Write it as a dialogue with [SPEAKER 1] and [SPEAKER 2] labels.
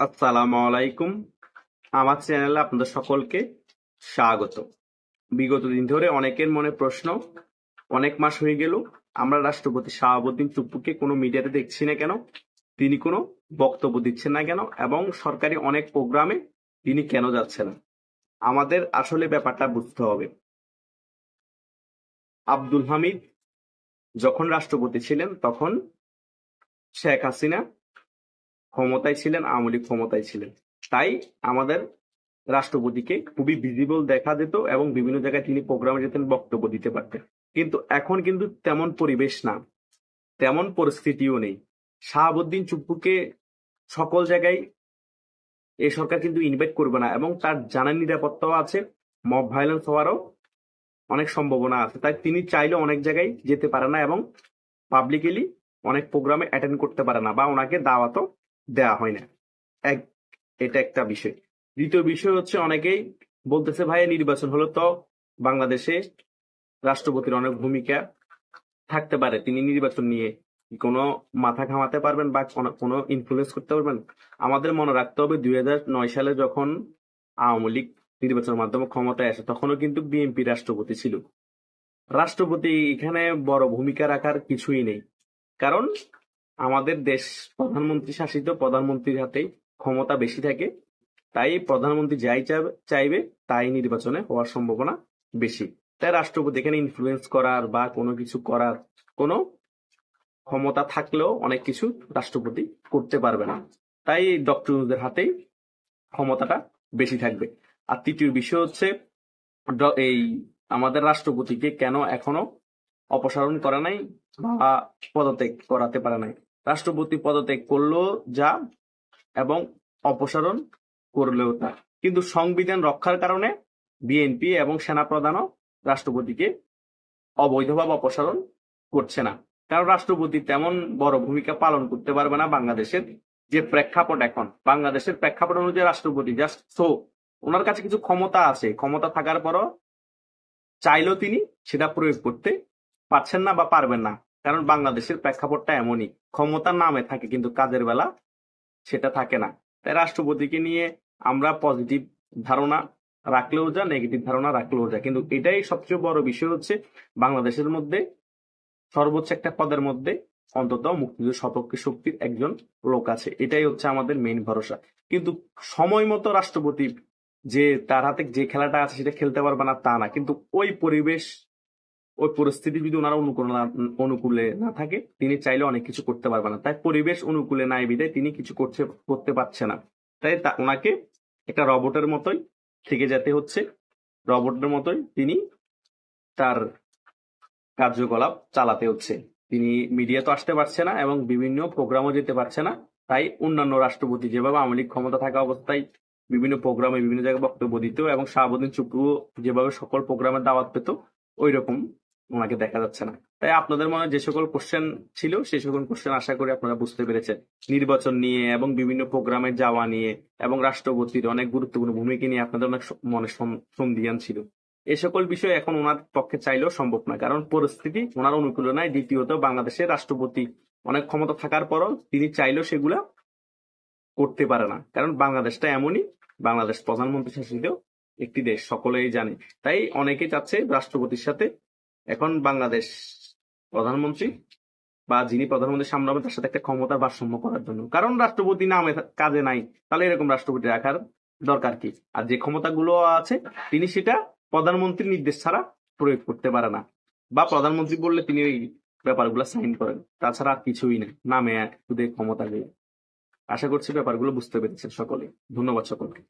[SPEAKER 1] আসসালামু আলাইকুম। আমার চ্যানেলে আপনাদের সকলকে স্বাগত। বিগত দিন ধরে অনেকের মনে প্রশ্ন, অনেক মাস হয়ে গেল, আমরা রাষ্ট্রপতি শাহাবুদ্দিন চুপ্পুকে কোনো মিডিয়াতে দেখছি না কেন? তিনি কোনো বক্তব্য দিচ্ছেন না কেন? এবং সরকারি অনেক প্রোগ্রামে তিনি কেন যাচ্ছেন না? আমাদের আসলে ব্যাপারটা বুঝতে হবে। আব্দুল হামিদ যখন রাষ্ট্রপতি ছিলেন, তখন শেখ হাসিনা ক্ষমতায় ছিলেন, আওয়ামী লীগ ক্ষমতায় ছিলেন। তাই আমাদের রাষ্ট্রপতিকে খুবই ভিজিবল দেখা যেত এবং বিভিন্ন জায়গায় তিনি প্রোগ্রামে যেতেন, বক্তব্য দিতে পারতেন। কিন্তু এখন কিন্তু তেমন পরিবেশ না, তেমন পরিস্থিতিও নেই। শাহাবুদ্দিন চুপ্পুকে সকল জায়গায় এই সরকার কিন্তু ইনভাইট করবে না এবং তার জানার নিরাপত্তাও আছে মব ভায়োলেন্স হওয়ারও অনেক সম্ভাবনা আছে। তাই তিনি চাইলে অনেক জায়গায় যেতে পারে না এবং পাবলিকলি অনেক প্রোগ্রামে অ্যাটেন্ড করতে পারে না বা ওনাকে দাওয়াতও দেওয়া হয় না। এক, এটা একটা বিষয়। দ্বিতীয় বিষয় হচ্ছে অনেকেই বলতেছে ভাই নির্বাচন হলো তো বাংলাদেশে রাষ্ট্রপতির অনেক ভূমিকা থাকতে পারে। তিনি নির্বাচন নিয়ে কোনো মাথা ঘামাতে পারবেন বা কোনো- ইনফ্লুয়েন্স করতে পারবেন। আমাদের মনে রাখতে হবে, দুই নয় সালে যখন আওয়ামী লীগ নির্বাচনের মাধ্যমে ক্ষমতায় আসে, তখনও কিন্তু বিএনপি রাষ্ট্রপতি ছিল। রাষ্ট্রপতি এখানে বড় ভূমিকা রাখার কিছুই নেই। কারণ আমাদের দেশ প্রধানমন্ত্রী শাসিত প্রধানমন্ত্রীর হাতেই ক্ষমতা বেশি থাকে। তাই প্রধানমন্ত্রী যাই চাইবে- তাই নির্বাচনে হওয়ার সম্ভাবনা বেশি। তাই রাষ্ট্রপতি এখানে ইনফ্লুয়েন্স করার বা কোনো কিছু করার কোনো ক্ষমতা থাকলেও অনেক কিছু রাষ্ট্রপতি করতে পারবে না। তাই ডক্টর ইউনুসের হাতেই ক্ষমতাটা বেশি থাকবে। আর তৃতীয় বিষয় হচ্ছে এই আমাদের রাষ্ট্রপতিকে কেন এখনও অপসারণ করা নাই বা পদত্যাগ করাতে পারে নাই? রাষ্ট্রপতি পদত্যাগ করলেও যা এবং অপসারণ করলেও তা। কিন্তু সংবিধান রক্ষার কারণে বিএনপি এবং সেনাপ্রধানও রাষ্ট্রপতিকে অবৈধভাবে অপসারণ করছে না। কারণ রাষ্ট্রপতি তেমন বড় ভূমিকা পালন করতে পারবে না বাংলাদেশের যে প্রেক্ষাপট এখন। বাংলাদেশের প্রেক্ষাপট অনুযায়ী রাষ্ট্রপতি জাস্ট সো ওনার কাছে কিছু ক্ষমতা আছে। ক্ষমতা থাকার পরও চাইলেও তিনি সেটা প্রয়োগ করতে পারছেন না বা পারবেন না। কারণ বাংলাদেশের প্রেক্ষাপটটা এমনই। ক্ষমতার নামে থাকে কিন্তু কাজের বেলা সেটা থাকে না। তাই রাষ্ট্রপতিকে নিয়ে আমরা পজিটিভ ধারণা রাখলেও যা নেগেটিভ ধারণা রাখলেও যা। কিন্তু এটাই সবচেয়ে বড় বিষয় হচ্ছে বাংলাদেশের মধ্যে সর্বোচ্চ একটা পদের মধ্যে অন্তত মুক্তিযুদ্ধ সপক্ষে শক্তির একজন লোক আছে। এটাই হচ্ছে আমাদের মেইন ভরসা। কিন্তু সময় মতো রাষ্ট্রপতি যে, তার হাতে যে খেলাটা আছে সেটা খেলতে পারবে না তা না। কিন্তু ওই পরিবেশ ওই পরিস্থিতি যদি ওনারা অনুকূল অনুকূলে না থাকে, তিনি চাইলে অনেক কিছু করতে পারবে না। তাই পরিবেশ অনুকূলে নাই বিদায় তিনি কিছু করছে, করতে পারছে না। তাই ওনাকে একটা রবটের মতোই থেকে যেতে হচ্ছে। রবটের মতোই তিনি তার কার্যকলাপ চালাতে হচ্ছে। তিনি মিডিয়া তো আসতে পারছে না এবং বিভিন্ন প্রোগ্রামও যেতে পারছে না। তাই অন্যান্য রাষ্ট্রপতি যেভাবে আওয়ামী ক্ষমতা থাকা অবস্থায় বিভিন্ন প্রোগ্রামে বিভিন্ন জায়গায় বক্তব্য দিত এবং শাহাবুদ্দিন চুপ্পু যেভাবে সকল প্রোগ্রামের দাওয়াত পেত ওই রকম ওনাকে দেখা যাচ্ছে না। তাই আপনাদের মনে যে সকল কোশ্চেন ছিল, সেই সকল কোশ্চেন আশা করি আপনারা বুঝতে পেরেছেন। নির্বাচন নিয়ে এবং বিভিন্ন প্রোগ্রামে যাওয়া নিয়ে এবং রাষ্ট্রপতির অনেক গুরুত্বপূর্ণ ভূমিকা নিয়ে আপনাদের অনেক মনে সন্দিহান ছিল। এ সকল বিষয় এখন ওনার পক্ষে চাইলেও সম্ভব না কারণ পরিস্থিতি ওনার অনুকূলে নাই দ্বিতীয়ত বাংলাদেশের রাষ্ট্রপতি অনেক ক্ষমতা থাকার পরও তিনি চাইলেও সেগুলা করতে পারে না। কারণ বাংলাদেশটা এমনই, বাংলাদেশ প্রধানমন্ত্রী শাসিত একটি দেশ, সকলেই জানে। তাই অনেকে চাচ্ছে রাষ্ট্রপতির সাথে এখন বাংলাদেশ প্রধানমন্ত্রী বা যিনি প্রধানমন্ত্রী সামলাবেন, তার সাথে একটা ক্ষমতার ভারসাম্য করার জন্য। কারণ রাষ্ট্রপতি নামে কাজে নাই, তাহলে এরকম রাষ্ট্রপতি রাখার দরকার কি? আর যে ক্ষমতাগুলো আছে, তিনি সেটা প্রধানমন্ত্রীর নির্দেশ ছাড়া প্রয়োগ করতে পারে না। বা প্রধানমন্ত্রী বললে তিনি ওই ব্যাপারগুলো সাইন করেন, তাছাড়া আর কিছুই না, নামে এই ক্ষমতা নেই আশা করছি ব্যাপারগুলো বুঝতে পেরেছেন সকলে। ধন্যবাদ সকলকে।